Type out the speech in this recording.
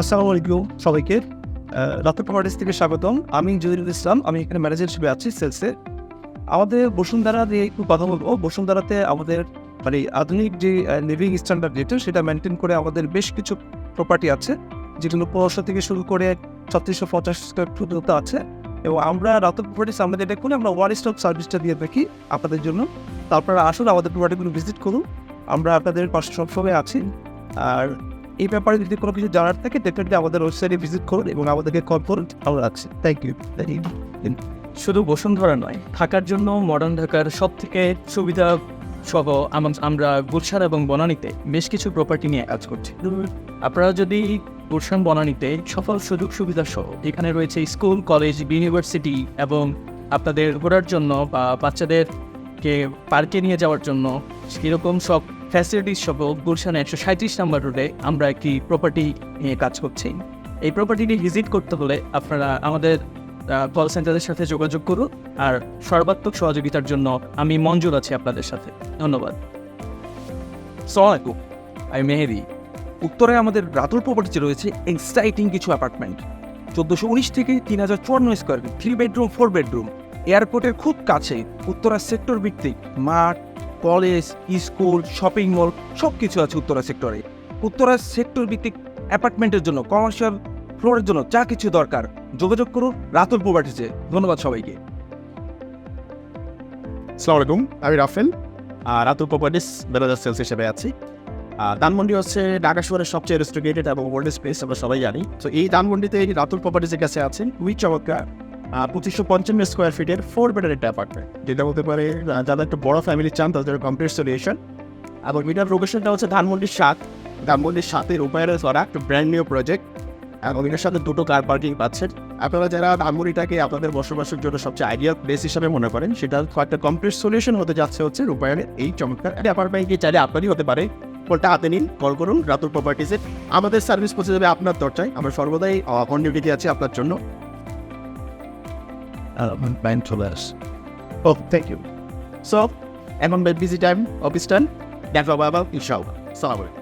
আসসালামু আলাইকুম সবাইকে। রাতের প্রপার্টিস থেকে স্বাগতম। আমি জহিরুল ইসলাম, আমি এখানে ম্যানেজার হিসেবে আছি সেলসে আমাদের বসুন্ধরা নিয়ে একটু কথা বলব। বসুন্ধরাতে আমাদের মানে আধুনিক যে লিভিং স্ট্যান্ডার্ড যেটা, সেটা মেনটেন করে আমাদের বেশ কিছু প্রপার্টি আছে। যেগুলো পনেরোশো থেকে শুরু করে ছত্রিশশো পঞ্চাশ পর্যন্ত আছে। এবং আমরা রাতের প্রপার্টিস আমাদের এটা করে আমরা ওয়ান স্টপ সার্ভিসটা দিয়ে থাকি আপনাদের জন্য। তারপরে আসুন আমাদের প্রপার্টিগুলো ভিজিট করুন। আমরা আপনাদের পাশে সবসময় আছি। আর এই ব্যাপারে যদি কোনো কিছু জানার থাকে ডেফিনেটলি আমাদের ওয়েবসাইটে ভিজিট করুন এবং আমাদেরকে কল করুন। আমরা আছি থ্যাংক ইউ শুধু বসুন্ধরা নয় থাকার জন্য মডার্ন ঢাকার সব থেকে সুবিধা সহ আম- আমরা গুলশান এবং বনানীতে বেশ কিছু প্রপার্টি নিয়ে কাজ করছি। আপনারা যদি গুলশান, বনানীতে সফল সুযোগ সুবিধা সহ এখানে রয়েছে স্কুল, কলেজ ইউনিভার্সিটি এবং আপনাদের ঘোরার জন্য বা বাচ্চাদেরকে পার্কে নিয়ে যাওয়ার জন্য সেরকম সব ফ্যাসিলিটিস সহ গুলশানে একশো সাঁত্রিশ নাম্বার রোডে আমরা একটি প্রপার্টি নিয়ে কাজ করছি। এই প্রপার্টিটি ভিজিট করতে হলে আপনারা আমাদের কল সেন্টারের সাথে যোগাযোগ করুন আর সর্বাত্মক সহযোগিতার জন্য আমি মঞ্জুর আছি আপনাদের সাথে। ধন্যবাদ। সালামালাইকুম আমি মেহেদি। উত্তরে আমাদের রাতুল প্রপার্টিতে রয়েছে এক্সাইটিং কিছু অ্যাপার্টমেন্ট চোদ্দোশো উনিশ থেকে তিন হাজার চুয়ান্ন square feet three bedroom four bedroom এয়ারপোর্টের খুব কাছে উত্তরা সেক্টর ভিত্তিক মাঠ কলেজ, স্কুল শপিং মল সব কিছু আছে উত্তরা সেক্টরে উত্তরা সেক্টর ভিত্তিক অ্যাপার্টমেন্টের জন্য কমার্শিয়াল ফ্লোরের জন্য যা কিছু দরকার, যোগাযোগ করুন, রাতুল প্রপার্টিতে ধন্যবাদ সবাইকে। আসসালামু আলাইকুম, আমি Rafel. Ratul properties manager sales হিসেবে আছি। আর ধানমন্ডি হচ্ছে ঢাকা শহরের সবচেয়ে রেস্ট্রিগেটেড এবং ওল্ড স্পেস আমরা সবাই জানি। তো এই ধানমন্ডিতে এই রাতুল প্রপার্টিসের কাছে আছেন। উই চমৎকার। পঁচিশশো পঞ্চান্ন স্কোয়ার ফিটের ফোর বেডের একটা অ্যাপার্টমেন্ট যেটা বলতে পারে যারা একটা বড় ফ্যামিলি চান, তাদের কমপ্লিট সলিউশন এবং এটার লোকেশনটা হচ্ছে ধানমন্ডির সাত। ধানমন্ডির সাতের রূপায়ণে করা একটা ব্র্যান্ড নিউ প্রজেক্ট এবং এটার সাথে দুটো কার পার্কিং পাচ্ছেন। আপনারা যারা ধানমন্ডিটাকে আপনাদের বসবাসের জন্য সবচেয়ে আইডিয়াল প্লেস হিসাবে মনে করেন, সেটা একটা কমপ্লিট সলিউশন হতে যাচ্ছে হচ্ছে রূপায়ণের এই চমৎকার অ্যাপার্টমেন্টকে চাইলে আপনারই হতে পারে। ফোনটা হাতে নিন কল করুন রাতুর প্রপার্টিসে আমাদের সার্ভিস পৌঁছে যাবে আপনার দরজায়। আমরা সর্বদাই অন ডিউটিতে আছি আপনার জন্য। ব্যান্ড চলে আস ও থ্যাংক ইউ সো এখন বিজি টাইম অফিস টাইম দেখা হবে আবার ইনশাআল্লাহ সালাম আলাইকুম